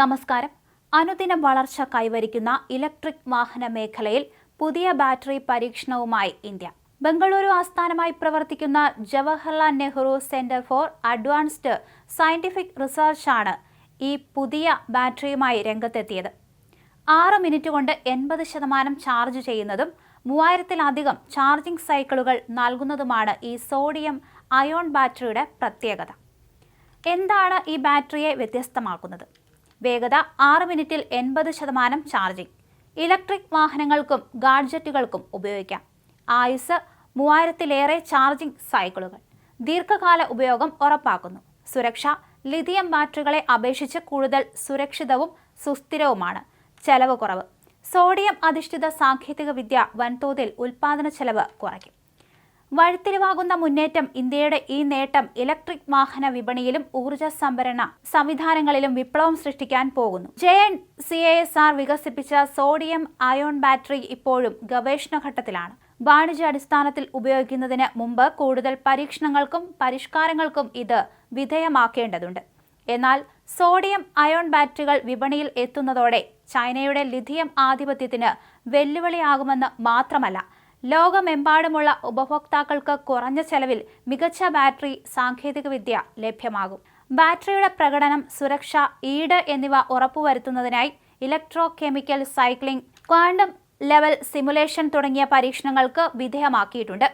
നമസ്കാരം. അനുദിനം വളർച്ച കൈവരിക്കുന്ന ഇലക്ട്രിക് വാഹന മേഖലയിൽ പുതിയ ബാറ്ററി പരീക്ഷണവുമായി ഇന്ത്യ. ബംഗളൂരു ആസ്ഥാനമായി പ്രവർത്തിക്കുന്ന Jawaharlal Nehru Centre for Advanced Scientific റിസർച്ചാണ് ഈ പുതിയ ബാറ്ററിയുമായി രംഗത്തെത്തിയത്. ആറ് മിനിറ്റ് കൊണ്ട് എൺപത് ശതമാനം ചാർജ് ചെയ്യുന്നതും മൂവായിരത്തിലധികം ചാർജിംഗ് സൈക്കിളുകൾ നൽകുന്നതുമാണ് ഈ സോഡിയം അയോൺ ബാറ്ററിയുടെ പ്രത്യേകത. എന്താണ് ഈ ബാറ്ററിയെ വ്യത്യസ്തമാക്കുന്നത്? വേഗത ആറ് മിനിറ്റിൽ എൺപത് ശതമാനം ചാർജിംഗ്. ഇലക്ട്രിക് വാഹനങ്ങൾക്കും ഗാഡ്ജറ്റുകൾക്കും ഉപയോഗിക്കാം. ആയുസ് മൂവായിരത്തിലേറെ ചാർജിംഗ് സൈക്കിളുകൾ. ദീർഘകാല ഉപയോഗം ഉറപ്പാക്കുന്നു. സുരക്ഷ ലിഥിയം ബാറ്ററികളെ അപേക്ഷിച്ച് കൂടുതൽ സുരക്ഷിതവും സുസ്ഥിരവുമാണ് ചെലവ് കുറവ്. സോഡിയം അധിഷ്ഠിത സാങ്കേതികവിദ്യ വൻതോതിൽ ഉൽപാദന ചെലവ് കുറയ്ക്കും. വഴിത്തിരിവാകുന്ന മുന്നേറ്റം ഇന്ത്യയുടെ ഈ നേട്ടം ഇലക്ട്രിക് വാഹന വിപണിയിലും ഊർജ സംഭരണ സംവിധാനങ്ങളിലും വിപ്ലവം സൃഷ്ടിക്കാൻ പോകുന്നു. J N C A S R വികസിപ്പിച്ച സോഡിയം അയോൺ ബാറ്ററി ഇപ്പോഴും ഗവേഷണ ഘട്ടത്തിലാണ്. വാണിജ്യാടിസ്ഥാനത്തിൽ ഉപയോഗിക്കുന്നതിന് മുമ്പ് കൂടുതൽ പരീക്ഷണങ്ങൾക്കും പരിഷ്കാരങ്ങൾക്കും ഇത് വിധേയമാക്കേണ്ടതുണ്ട്. എന്നാൽ സോഡിയം അയോൺ ബാറ്ററികൾ വിപണിയിൽ എത്തുന്നതോടെ ചൈനയുടെ ലിഥിയം ആധിപത്യത്തിന് വെല്ലുവിളിയാകുമെന്ന് മാത്രമല്ല ലോകമെമ്പാടുമുള്ള ഉപഭോക്താക്കൾക്ക് കുറഞ്ഞ ചെലവിൽ മികച്ച ബാറ്ററി സാങ്കേതികവിദ്യ ലഭ്യമാകും. ബാറ്ററിയുടെ പ്രകടനം സുരക്ഷ ഈട് എന്നിവ ഉറപ്പുവരുത്തുന്നതിനായി electrochemical cycling quantum level simulation തുടങ്ങിയ പരീക്ഷണങ്ങൾക്ക് വിധേയമാക്കിയിട്ടുണ്ട്.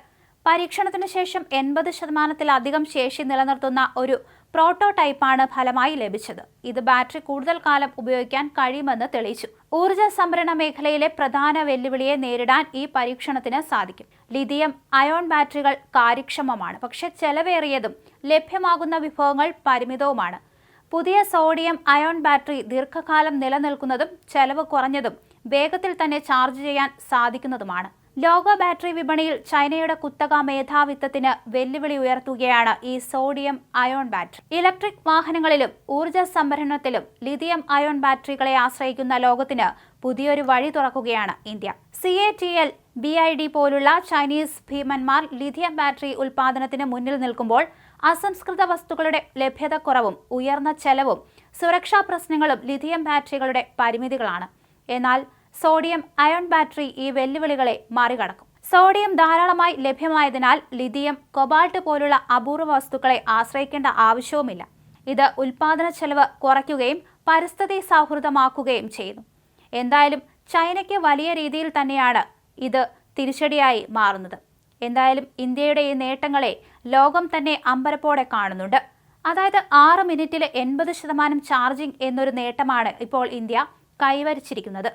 പരീക്ഷണത്തിന് ശേഷം എൺപത് ശതമാനത്തിലധികം ശേഷി നിലനിർത്തുന്ന ഒരു പ്രോട്ടോടൈപ്പാണ് ഫലമായി ലഭിച്ചത്. ഇത് ബാറ്ററി കൂടുതൽ കാലം ഉപയോഗിക്കാൻ കഴിയുമെന്ന് തെളിയിച്ചു. ഊർജ സംഭരണ മേഖലയിലെ പ്രധാന വെല്ലുവിളിയെ നേരിടാൻ ഈ പരീക്ഷണത്തിന് സാധിക്കും. ലിഥിയം അയോൺ ബാറ്ററികൾ കാര്യക്ഷമമാണ് പക്ഷെ ചെലവേറിയതും ലഭ്യമാകുന്ന വിഭവങ്ങൾ പരിമിതവുമാണ്. പുതിയ സോഡിയം അയോൺ ബാറ്ററി ദീർഘകാലം നിലനിൽക്കുന്നതും ചെലവ് കുറഞ്ഞതും വേഗത്തിൽ തന്നെ ചാർജ് ചെയ്യാൻ സാധിക്കുന്നതുമാണ്. ലോക ബാറ്ററി വിപണിയിൽ ചൈനയുടെ കുത്തക മേധാവിത്വത്തിന് വെല്ലുവിളി ഉയർത്തുകയാണ് ഈ സോഡിയം അയോൺ ബാറ്ററി. ഇലക്ട്രിക് വാഹനങ്ങളിലും ഊർജ സംഭരണത്തിലും ലിഥിയം അയോൺ ബാറ്ററികളെ ആശ്രയിക്കുന്ന ലോകത്തിന് പുതിയൊരു വഴി തുറക്കുകയാണ് India. C A T L B I D പോലുള്ള ചൈനീസ് ഭീമന്മാർ ലിഥിയം ബാറ്ററി ഉൽപാദനത്തിന് മുന്നിൽ നിൽക്കുമ്പോൾ അസംസ്കൃത വസ്തുക്കളുടെ ലഭ്യതക്കുറവും ഉയർന്ന ചെലവും സുരക്ഷാ പ്രശ്നങ്ങളും ലിഥിയം ബാറ്ററികളുടെ പരിമിതികളാണ്. എന്നാൽ സോഡിയം അയോൺ ബാറ്ററി ഈ വെല്ലുവിളികളെ മറികടക്കും. സോഡിയം ധാരാളമായി ലഭ്യമായതിനാൽ ലിഥിയം കൊബാൾട്ട് പോലുള്ള അപൂർവ വസ്തുക്കളെ ആശ്രയിക്കേണ്ട ആവശ്യവുമില്ല. ഇത് ഉൽപാദന ചെലവ് കുറയ്ക്കുകയും പരിസ്ഥിതി സൗഹൃദമാക്കുകയും ചെയ്യുന്നു. എന്തായാലും ചൈനയ്ക്ക് വലിയ രീതിയിൽ തന്നെയാണ് ഇത് തിരിച്ചടിയായി മാറുന്നത്. എന്തായാലും ഇന്ത്യയുടെ ഈ നേട്ടങ്ങളെ ലോകം തന്നെ അമ്പരപ്പോടെ കാണുന്നുണ്ട്. അതായത് ആറ് മിനിറ്റിൽ എൺപത് ശതമാനം ചാർജിംഗ് എന്നൊരു നേട്ടമാണ് ഇപ്പോൾ ഇന്ത്യ കൈവരിച്ചിരിക്കുന്നത്.